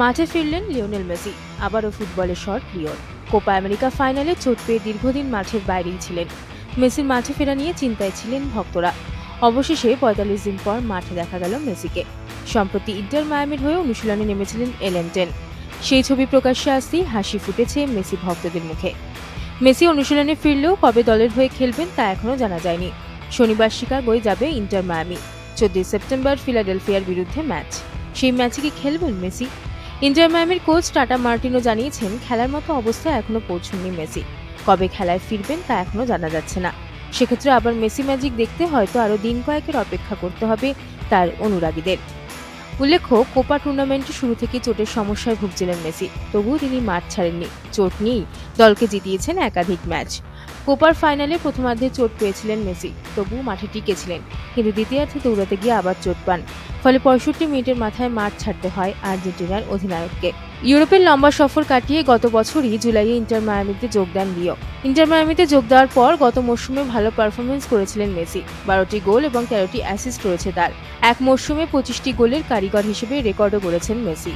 মাঠে ফিরলেন Lionel Messi, আবারও ফুটবলের শট লিওর কোপা আমেরিকা ফাইনালে চোট পেয়ে দীর্ঘদিন মাঠের বাইরেই ছিলেন। মেসির মাঠে ফেরা নিয়ে চিন্তায় ছিলেন ভক্তরা। অবশেষে পঁয়তাল্লিশ দিন পর মাঠে দেখা গেল মেসিকে। সম্প্রতি ইন্টার মায়ামির হয়ে অনুশীলনে নেমেছিলেন এলেনটেন সেই ছবি প্রকাশ্যে আসতেই হাসি ফুটেছে মেসি ভক্তদের মুখে। মেসি অনুশীলনে ফিরলেও কবে দলের হয়ে খেলবেন তা এখনও জানা যায়নি। শনিবার শিকাগোয় যাবে ইন্টার মায়ামি। চোদ্দই সেপ্টেম্বর ফিলাডেলফিয়ার বিরুদ্ধে ম্যাচ। সেই ম্যাচে কি খেলবেন মেসি? ইন্টার মায়ামির কোচ টাটা মার্টিনো জানিয়েছেন, খেলার মতো অবস্থায় এখনও পৌঁছননি মেসি। কবে খেলায় ফিরবেন তা এখনও জানা যাচ্ছে না। সেক্ষেত্রে আবার মেসি ম্যাজিক দেখতে হয়তো আরও দিন কয়েকের অপেক্ষা করতে হবে তার অনুরাগীদের। উল্লেখ্য, কোপা টুর্নামেন্টে শুরু থেকে চোটের সমস্যায় ভুগছিলেন মেসি, তবুও তিনি মাঠ ছাড়েননি। চোট নিয়েই দলকে জিতিয়েছেন একাধিক ম্যাচ। কোপার ফাইনালে প্রথমার্ধে চোট পেয়েছিলেন মেসি, তবুও মাঠে টিকেছিলেন কিন্তু দ্বিতীয়ার্ধে দৌড়াতে গিয়ে আবার চোট পান। ফলে পঁয়ষট্টি মিনিটের মাথায় মাঠ ছাড়তে হয় আর্জেন্টিনার অধিনায়ককে। ইউরোপের লম্বা সফর কাটিয়ে গত বছরই জুলাইয়ে ইন্টার মায়ামিতে যোগ দেন ইন্টার মায়ামিতে যোগ দেওয়ার পর গত মরশুমে ভালো পারফরমেন্স করেছিলেন মেসি। বারোটি গোল এবং তেরোটি অ্যাসিস্ট রয়েছে তার। এক মরশুমে পঁচিশটি গোলের কারিগর হিসেবে রেকর্ডও করেছেন মেসি।